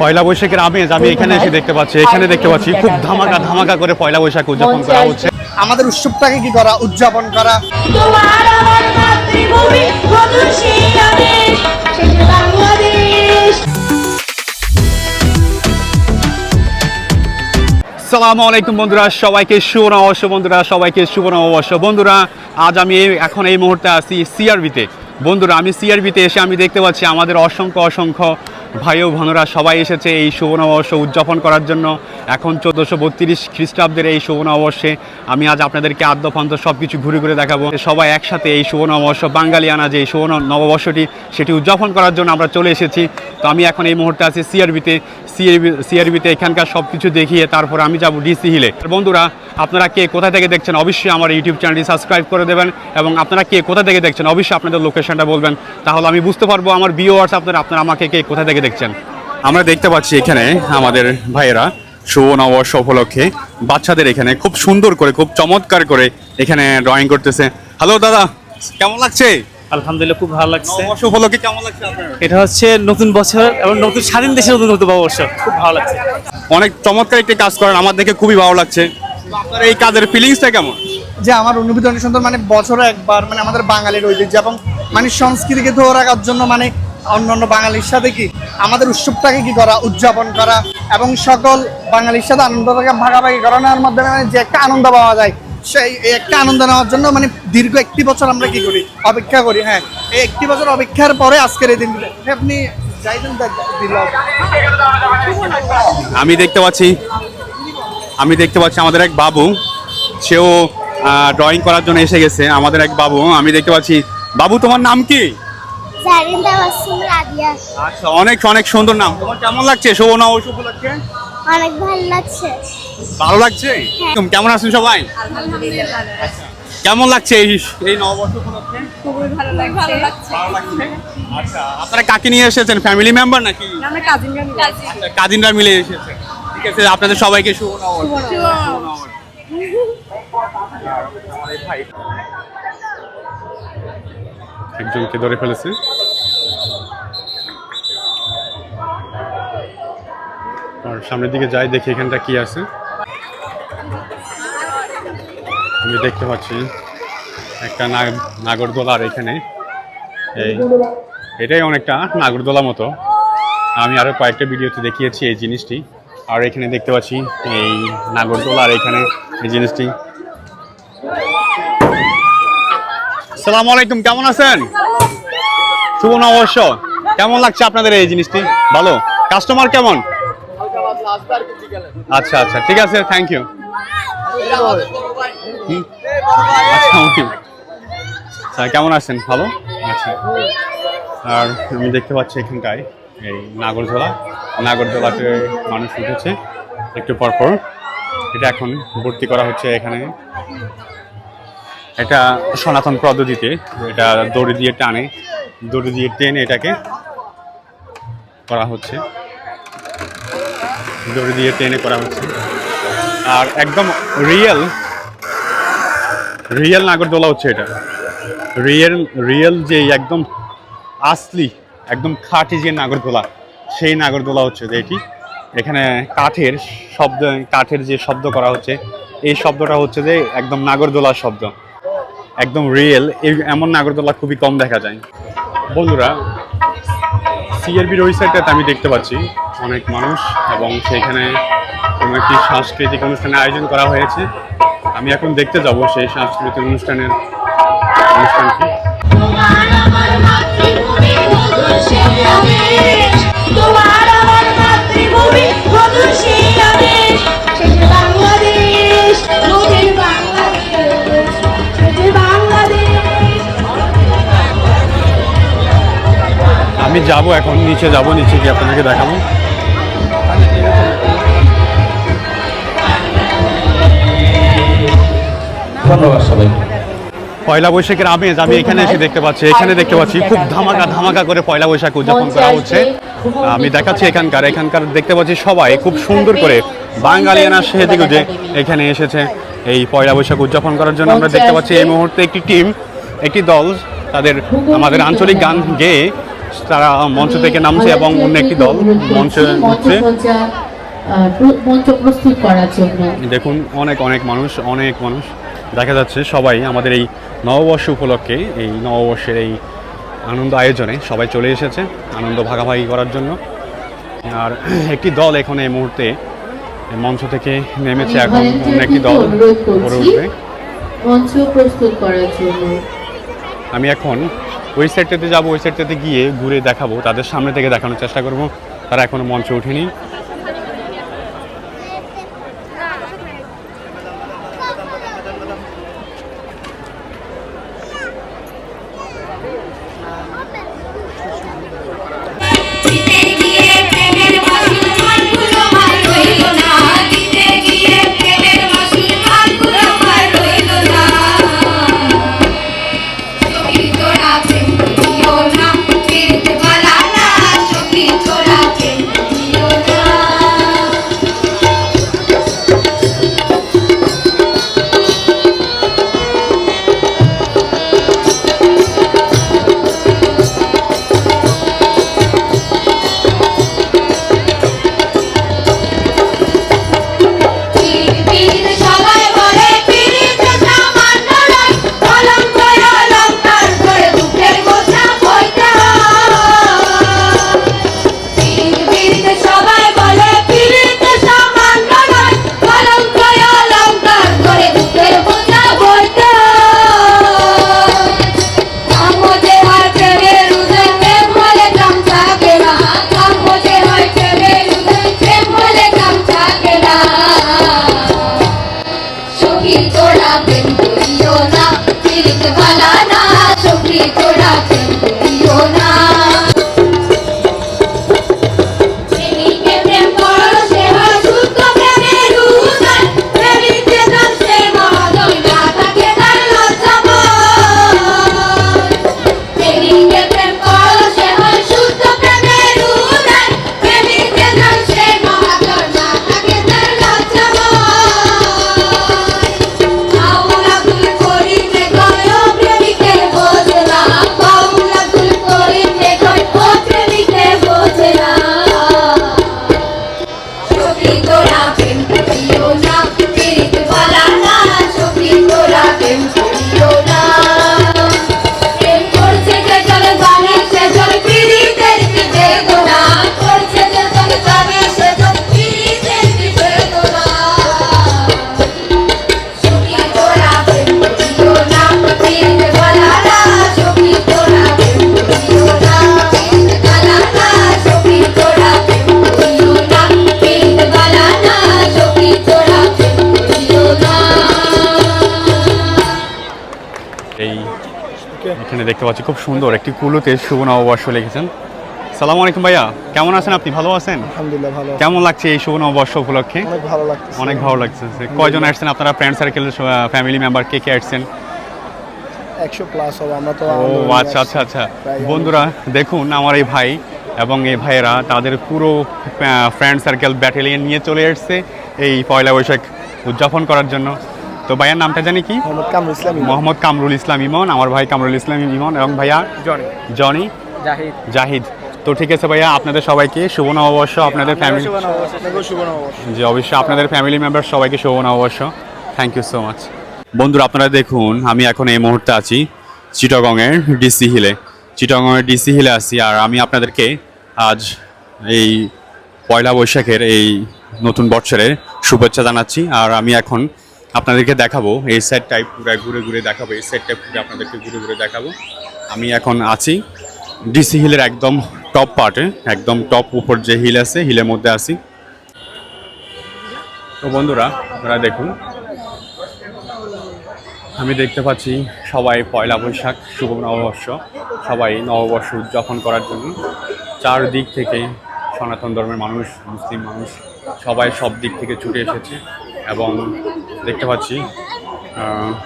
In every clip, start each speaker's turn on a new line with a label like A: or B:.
A: পয়লা বৈশাখের আমেজ আমি এখানে এসে দেখতে পাচ্ছি এখানে দেখতে পাচ্ছি খুব ধামাকা ধামাকা করে পয়লা বৈশাখ উদযাপন করা হচ্ছে।
B: আমাদের উৎসবটাকে কি করা উদযাপন করা?
A: সালামু আলাইকুম বন্ধুরা, সবাইকে শুভ নববর্ষ বন্ধুরা, সবাইকে শুভ নববর্ষ বন্ধুরা। আজ আমি এখন এই মুহূর্তে আছি সিআরবিতে বন্ধুরা, আমি সিআরবিতে এসে আমি দেখতে পাচ্ছি আমাদের অসংখ্য অসংখ্য ভাই ও বোনেরা সবাই এসেছে এই শুভ নববর্ষ উদযাপন করার জন্য। এখন চোদ্দোশো বত্রিশ খ্রিস্টাব্দের এই নববর্ষে আমি আজ আপনাদেরকে আদ্যপান্ত সব কিছু ঘুরে ঘুরে দেখাবো। সবাই একসাথে এই শুভ নববর্ষ, বাঙালিয়ানা যে এই শুভ নববর্ষটি, সেটি উদযাপন করার জন্য আমরা চলে এসেছি। তো আমি এখন এই মুহূর্তে আছি সিআরবিতে সিআরবি সিআরবিতে এখানকার সব কিছু দেখিয়ে তারপর আমি যাব ডিসি হিলে বন্ধুরা, আপনারা কে কোথা থেকে দেখছেন, অবশ্যই আমার ইউটিউব চ্যানেলটি সাবস্ক্রাইব করে দেবেন এবং আপনারা কে কোথা থেকে দেখছেন, অবশ্যই আপনাদের লোকেশনটা বলবেন তাহলে আমি বুঝতে পারব আমার ভিউয়ার্স আপনারা আপনারা আমাকে কে কোথা থেকে দেখছেন। আমরা দেখতে পাচ্ছি এখানে আমাদের ভাইয়েরা শুভ নববর্ষ উপলক্ষে বাচ্চাদের এখানে খুব সুন্দর করে খুব চমৎকার করে এখানে ড্রয়িং করতেছে। হ্যালো দাদা কেমন লাগছে?
C: আলহামদুলিল্লাহ খুব ভালো লাগছে।
A: নববর্ষ উপলক্ষে কেমন লাগছে আপনার?
C: এটা হচ্ছে নতুন বছর এবং নতুন স্বাধীন দেশের নতুন নতুন বছর খুব ভালো লাগছে।
A: অনেক চমৎকার একটি কাজ করেন আমার দেখে খুবই ভালো লাগছে। আপনার এই কাজের ফিলিংসটা কেমন?
B: যে আমার অনুভূতি অনেক সুন্দর মানে বছরে একবার মানে আমাদের বাঙালির ঐতিহ্য এবং মানে সংস্কৃতিকে ধরে রাখার জন্য মানে অন্যান্য বাঙালির সাথে কি আমাদের উৎসবটাকে কি করা, উদযাপন করা এবং সকল বাঙালির সাথে আনন্দটাকে ভাগাভাগি করানোর মাধ্যমে মানে যে একটা আনন্দ পাওয়া যায়, সেই একটা আনন্দ নেওয়ার জন্য মানে দীর্ঘ একটি বছর আমরা কি করি, অপেক্ষা করি হ্যাঁ। এই একটি বছর অপেক্ষার পরে আজকের এই দিনগুলো। আপনি
A: আমি দেখতে পাচ্ছি, আমি দেখতে পাচ্ছি আমাদের এক বাবু, সেও ড্রয়িং করার জন্য এসে গেছে, আমাদের এক বাবু, আমি দেখতে পাচ্ছি বাবু তোমার নাম কি? আচ্ছা অনেক অনেক সুন্দর নাম। তোমার কেমন লাগছে শুভ নববর্ষ উপলক্ষে?
D: অনেক ভালো লাগছে।
A: ভালো লাগছে? কেমন আছেন সবাই? কেমন লাগছে এই এই নববর্ষ উপলক্ষে?
E: খুবই ভালো লাগছে। ভালো লাগছে।
A: ভালো লাগছে? আচ্ছা আপনারা কাকে নিয়ে এসেছেন? ফ্যামিলি মেম্বার নাকি?
E: আমরা কাজিন গান
A: আচ্ছা, কাজিনরা মিলে এসেছে। ঠিক আছে আপনাদের সবাইকে শুভ নববর্ষ। একজনকে ধরে ফেলেছে। আর সামনের দিকে যাই, দেখি এখানটা কি আছে। আমি দেখতে পাচ্ছি একটা নাগ- নাগরদোলার এখানে। এই এটাই অনেকটা নাগরদোলা মতো। আমি আরও কয়েকটা ভিডিওতে দেখিয়েছি এই জিনিসটি। আর এখানে দেখতে পাচ্ছি এই নাগরদোলা আর এখানে এই জিনিসটি। সালাম আলাইকুম, কেমন আছেন? শুভ নববর্ষ। কেমন লাগছে আপনাদের এই জিনিসটি? ভালো? কাস্টমার কেমন? আচ্ছা আচ্ছা ঠিক আছে থ্যাংক ইউ আচ্ছা কেমন আছেন? ভালো? আচ্ছা। আর আমি দেখতে পাচ্ছি এখানটায় এই নাগরদোলা। নাগরদোলাতে মানুষ উঠেছে। একটু পরপর এটা এখন ভর্তি করা হচ্ছে এখানে। এটা সনাতন পদ্ধতিতে, এটা দড়ি দিয়ে টানে, দড়ি দিয়ে টেনে এটাকে করা হচ্ছে। দড়ি দিয়ে টেনে করা হচ্ছে। আর একদম রিয়েল রিয়েল নাগরদোলা হচ্ছে এটা। রিয়েল রিয়েল যে একদম আসলি, একদম খাঁটি যে নাগরদোলা, সেই নাগরদোলা হচ্ছে যে এটি। এখানে কাঠের শব্দ, কাঠের যে শব্দ করা হচ্ছে, এই শব্দটা হচ্ছে যে একদম নাগরদোলার শব্দ। একদম রিয়েল এমন নাগরদোলা খুবই কম দেখা যায়। বন্ধুরা সিআরবির ওই সাইডটাতে আমি দেখতে পাচ্ছি অনেক মানুষ এবং সেখানে কোনো একটি সাংস্কৃতিক অনুষ্ঠানের আয়োজন করা হয়েছে। আমি এখন দেখতে যাব সেই সাংস্কৃতিক অনুষ্ঠানের অনুষ্ঠানটি। যাব এখন নিচে যাব নিচে গিয়ে আপনাদেরকে দেখাবো।
F: ধন্যবাদ
A: পয়লা বৈশাখের আমেজ আমি এখানে এসে দেখতে পাচ্ছি এখানে দেখতে পাচ্ছি খুব ধামাকা ধামাকা করে পয়লা বৈশাখ উদযাপন করা হচ্ছে। আমি দেখাচ্ছি এখানকার এখানকার দেখতে পাচ্ছি সবাই খুব সুন্দর করে বাঙালিয়ানা সেজে গুজে এখানে এসেছে।
E: এই পয়লা বৈশাখ উদযাপন করার জন্য আমরা দেখতে পাচ্ছি এই মুহূর্তে একটি টিম একটি দল তাদের আমাদের আঞ্চলিক গান গেয়ে তারা মঞ্চ থেকে নামছে এবং অন্য একটি দল মঞ্চে উঠছে
F: মঞ্চ প্রস্তুত করার জন্য
E: দেখুন অনেক অনেক মানুষ অনেক মানুষ। দেখা যাচ্ছে সবাই আমাদের এই নববর্ষ উপলক্ষে এই নববর্ষের এই আনন্দ আয়োজনে সবাই চলে এসেছে আনন্দ ভাগাভাগি করার জন্য। আর একটি দল এখন এই মুহূর্তে মঞ্চ থেকে নেমেছে এখন অন্য একটি দল উপরে উঠবে।
F: মঞ্চ প্রস্তুত করার জন্য।
E: আমি এখন ওই সাইডটাতে যাব, ওই সাইডটাতে গিয়ে ঘুরে দেখাবো, তাদের সামনে থেকে দেখানোর চেষ্টা করব। তারা এখনও মঞ্চে ওঠেনি। পাচ্ছি খুব সুন্দর একটি কুলুতে শুভ নববর্ষ লিখেছেন। সালাম আলাইকুম ভাইয়া কেমন আছেন আপনি? ভালো আছেন?
G: আলহামদুলিল্লাহ ভালো
E: কেমন লাগছে এই শুভ নববর্ষ উপলক্ষে?
G: অনেক ভালো লাগছে
E: অনেক ভালো লাগছে। কয়জন আসছেন আপনারা? ফ্রেন্ড সার্কেল ফ্যামিলি মেম্বার কে কে আসছেন?
G: একশো প্লাস হবে আমরা তো
E: ও আচ্ছা আচ্ছা আচ্ছা। বন্ধুরা দেখুন আমার এই ভাই এবং এই ভাইয়েরা তাদের পুরো ফ্রেন্ড সার্কেল ব্যাটালিয়ন নিয়ে চলে এসছে এই পয়লা বৈশাখ উদযাপন করার জন্য। তো ভাইয়ার নামটা জানি কি?
G: মোহাম্মদ কামরুল ইসলাম
E: মোহাম্মদ কামরুল ইসলাম ইমন আমার ভাই কামরুল ইসলাম ইমন এবং ভাইয়া
A: জনি।
E: জনি?
A: জাহিদ।
E: জাহিদ। তো ঠিক আছে ভাইয়া আপনাদের সবাইকে শুভ নববর্ষ আপনাদের ফ্যামিলি জি অবশ্যই আপনাদের ফ্যামিলি মেম্বার সবাইকে শুভ নববর্ষ। থ্যাংক ইউ সো মাচ বন্ধুরা আপনারা দেখুন আমি এখন এই মুহূর্তে আছি চিটাগংয়ের ডিসি হিলে। চিটাগংয়ের ডিসি হিলে আছি আর আমি আপনাদেরকে আজ এই পয়লা বৈশাখের এই নতুন বছরের শুভেচ্ছা জানাচ্ছি। আর আমি এখন আপনাদেরকে দেখাবো, এই সাইডটাই পুরো ঘুরে ঘুরে দেখাবো, এই সাইডটা পুরো আপনাদেরকে ঘুরে ঘুরে দেখাবো। আমি এখন আছি ডিসি হিলের একদম টপ পার্টে একদম টপ উপর যে হিল আছে হিলের মধ্যে আছি। তো বন্ধুরা, আপনারা দেখুন, আমি দেখতে পাচ্ছি সবাই পয়লা বৈশাখ, শুভ নববর্ষ, সবাই নববর্ষ উদযাপন করার জন্য। চারদিক থেকে সনাতন ধর্মের মানুষ, মুসলিম মানুষ, সবাই সব দিক থেকে ছুটে এসেছে এবং দেখতে পাচ্ছি।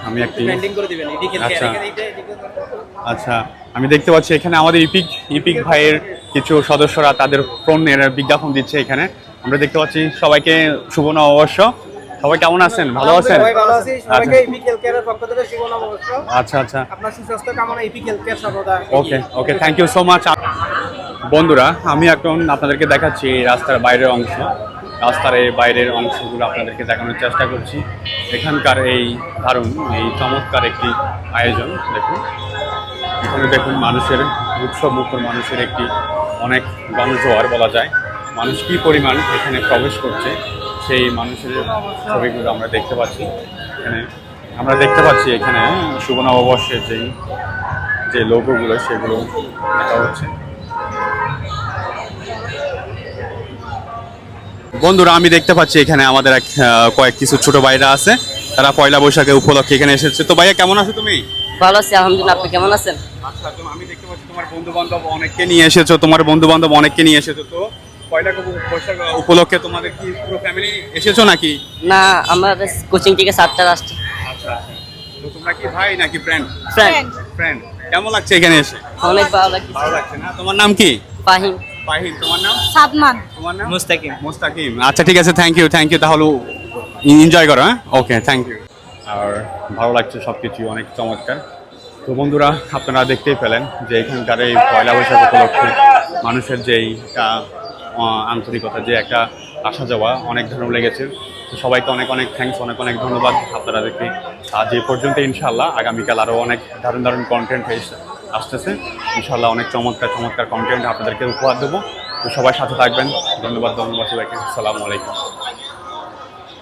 E: আমি একটি আচ্ছা। আচ্ছা আমি দেখতে পাচ্ছি এখানে আমাদের ইপিক ইপিক ভাইয়ের কিছু সদস্যরা তাদের পণ্যের বিজ্ঞাপন দিচ্ছে এখানে। আমরা দেখতে পাচ্ছি সবাইকে শুভ নববর্ষ।
A: সবাই কেমন আছেন? ভালো আছেন? আচ্ছা। আচ্ছা আচ্ছা। Okay okay thank you so much বন্ধুরা আমি এখন আপনাদেরকে দেখাচ্ছি রাস্তার বাইরের অংশ। রাস্তার এই বাইরের অংশগুলো আপনাদেরকে দেখানোর চেষ্টা করছি। এখানকার এই দারুণ, এই চমৎকার একটি আয়োজন, দেখুন। এখানে দেখুন মানুষের উৎসব মুখর মানুষের একটি অনেক গণজোয়ার বলা যায়। মানুষ কী পরিমাণ এখানে প্রবেশ করছে, সেই মানুষের ছবিগুলো আমরা দেখতে পাচ্ছি। এখানে আমরা দেখতে পাচ্ছি এখানে শুভ নববর্ষের যেই, যে লোগোগুলো, সেগুলো দেখা হচ্ছে। বন্ধুরা আমি দেখতে পাচ্ছি এখানে আমাদের এক কয়েক কিছু ছোট ভাইরা আছে। তারা পয়লা বৈশাখে উপলক্ষে এখানে এসেছে। তো ভাইয়া কেমন আছো তুমি?
H: ভালো আছি আলহামদুলিল্লাহ। আপনি কেমন আছেন?
A: আচ্ছা আমি দেখতে পাচ্ছি তোমার বন্ধু বান্ধব অনেককে নিয়ে এসেছ। তোমার বন্ধু বান্ধব অনেককে নিয়ে এসেছ। তো পয়লা বৈশাখ উপলক্ষে তোমাদের কি পুরো ফ্যামিলি এসেছ নাকি?
H: না আমরা কোচিং থেকে সাতটা আসছি।
A: আচ্ছা তো তোমরা কি ভাই নাকি ফ্রেন্ড
H: ফ্রেন্ড
A: ফ্রেন্ড কেমন লাগছে এখানে এসে?
H: অনেক ভালো লাগছে।
A: ভালো লাগছে না? তোমার নাম কি?
H: ফাহিম।
A: ফাহিম তোমার নাম?
D: সাদমান।
A: তোমার নাম?
C: মুস্তাকিম।
A: মুস্তাকিম। আচ্ছা ঠিক আছে থ্যাংক ইউ থ্যাংক ইউ তাহলে এনজয় করো হ্যাঁ? ওকে থ্যাংক ইউ আর ভালো লাগছে সব কিছু অনেক চমৎকার। তো বন্ধুরা আপনারা দেখতেই পেলেন যে এখানকার এই পয়লা বৈশাখ উপলক্ষে মানুষের যেই একটা আন্তরিকতা যে একটা আসা যাওয়া অনেক ধরন লেগেছে। তো সবাইকে অনেক অনেক থ্যাঙ্কস অনেক অনেক ধন্যবাদ। আপনারা দেখতে আজ এই পর্যন্ত ইনশাল্লাহ আগামীকাল আরও অনেক দারুণ দারুণ কন্টেন্ট আসতেছে। ইনশাল্লাহ অনেক চমৎকার চমৎকার কন্টেন্ট আপনাদেরকে উপহার দেবো। তো সবাই সাথে থাকবেন। ধন্যবাদ ধন্যবাদ সবাইকে। আসসালামু আলাইকুম।